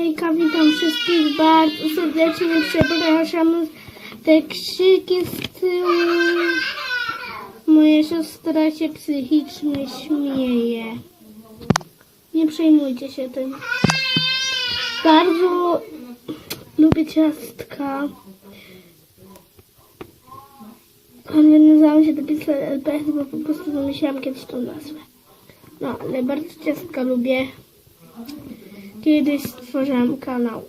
Hejka, witam wszystkich bardzo serdecznie. Przepraszam te krzyki z tyłu. Moja siostra się psychicznie śmieje. Nie przejmujcie się tym. Bardzo lubię ciastka. Ale nazywam się dopisać LPS, bo po prostu wymyślałam kiedyś tą nazwę. No, ale bardzo ciastka lubię. Kiedyś stworzyłam kanał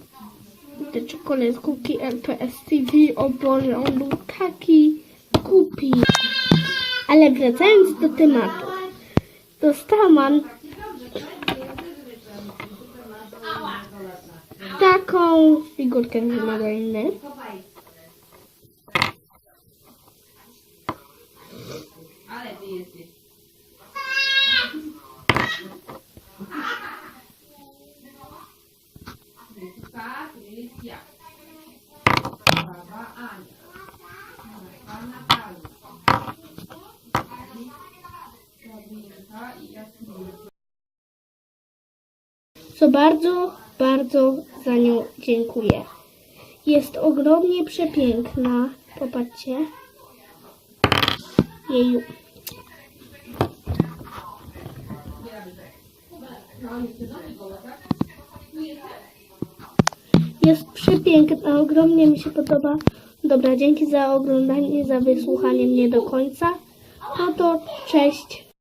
te czekoladki LPS TV. O Boże, on był taki głupi. Ale wracając do tematu. Dostałam taką figurkę z Madaliny. Ale ty jesteś. Baba Ania. I Jasminka. Co bardzo, bardzo za nią dziękuję. Jest ogromnie przepiękna. Popatrzcie. Jeju. Jest przepiękna, ogromnie mi się podoba. Dobra, dzięki za oglądanie, za wysłuchanie mnie do końca. No to cześć.